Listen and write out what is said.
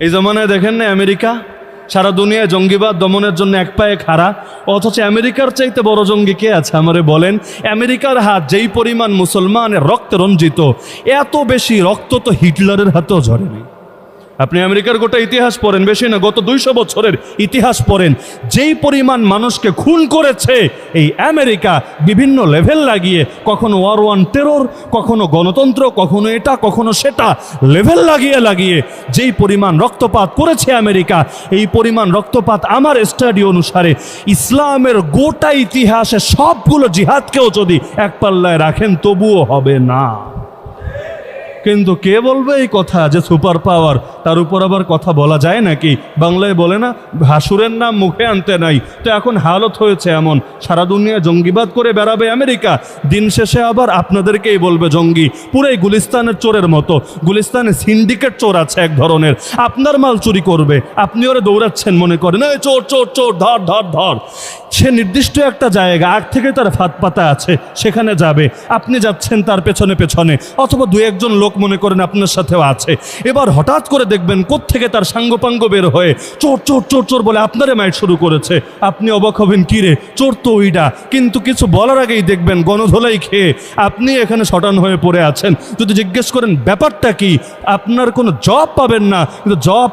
এই জমানায় দেখেন না আমেরিকা? সারা দুনিয়ায় জঙ্গিবাদ দমনের জন্য এক পায়ে খাড়া। অথচ আমেরিকার চাইতে বড় জঙ্গি কে আছে? আমারে বলেন, আমেরিকার হাত যেই পরিমাণ মুসলমানের রক্ত রঞ্জিত, এত বেশি রক্ত তো হিটলারের হাতেও ঝরেনি। আপনি আমেরিকার গোটা ইতিহাস পড়েন, বেশি না, গত দুইশো বছরের ইতিহাস পড়েন। যেই পরিমাণ মানুষকে খুন করেছে এই আমেরিকা বিভিন্ন লেভেল লাগিয়ে, কখনো ওয়ার ওয়ান টেরর কখনো গণতন্ত্র, কখনো এটা, কখনো সেটা লেভেল লাগিয়ে লাগিয়ে যেই পরিমাণ রক্তপাত করেছে আমেরিকা, এই পরিমাণ রক্তপাত আমার স্টাডি অনুসারে ইসলামের গোটা ইতিহাসে সবগুলো জিহাদকেও যদি এক পাল্লায় রাখেন, তবুও হবে না। কিন্তু কে বলবে এই কথা যে সুপার পাওয়ার তার উপর আবার কথা বলা যায় নাকি? বাংলায় বলে না ভাসুরের নাম মুখে আনতে নাই। তো এখন হালত হয়েছে এমন। সারা দুনিয়া জঙ্গিবাদ করে বেড়াবে আমেরিকা। দিন শেষে আবার আপনাদেরকেই বলবে জঙ্গি। পুরাই গুলিস্তানের চোরের মতো। গুলিস্তানে সিন্ডিকেট চোর আছে এক ধরনের। আপনার মাল চুরি করবে। আপনি ওরা দৌড়াচ্ছেন মনে করেন, এই চোর চোর চোর, ধর ধর ধর। সে নির্দিষ্ট একটা জায়গা, আগ থেকে তার ফাঁদ পাতা আছে, সেখানে যাবে। আপনি যাচ্ছেন তার পেছনে পেছনে। অথবা দু একজন লোক মনে করেন আপনার সাথেও আছে। এবার হঠাৎ করে দেখবেন কোত্থেকে তার সাঙ্গপাঙ্গ বের হয়ে চোর চোর চোর চোর বলে আপনারে মাইট শুরু করেছে। আপনি অবাক হবেন কিরে চোর তো ওইটা কিন্তু কিছু বলার আগেই দেখবেন গণধোলাই খেয়ে আপনি এখানে শটান হয়ে পড়ে আছেন। যদি জিজ্ঞেস করেন, ব্যাপারটা কি? আপনার কোনো জব পাবেন না, কিন্তু জব